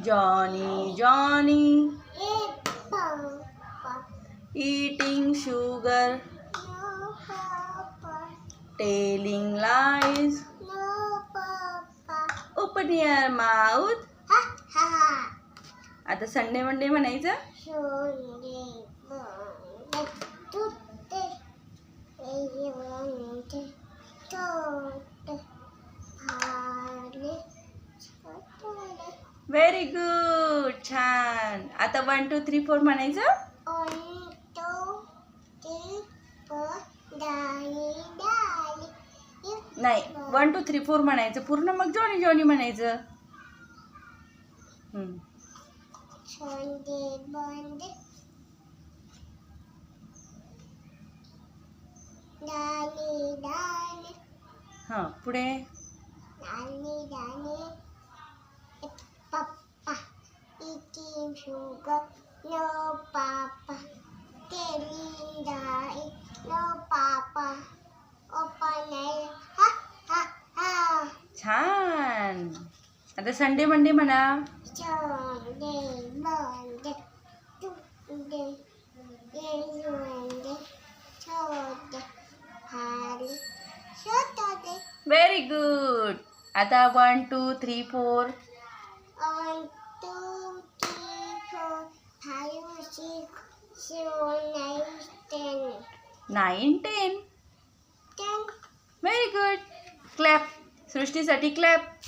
Johnny, Johnny, eating sugar, No telling lies. No Papa. Open your mouth. Ha ha ha. आता Sunday Monday म्हणायचं Sunday, Monday, Tuesday, Wednesday, Thursday, Friday, Saturday. Very good छान. आता one two three four म्हणायचं? नाही one two three four म्हणायचं. पूर्ण मग Johnny Johnny म्हणायचं. हां पुढे Daddy, Daddy. Papa, eating sugar. No Papa, telling Daddy. No Papa, open it. Ha ha ha. छान आता संडे मंडे म्हणा Sunday, Monday, Tuesday, Wednesday, Thursday, Friday, Saturday. Very good आता one two three four she, she 10. 9, 10. 10. Very good. Clap. Srishti Sati clap.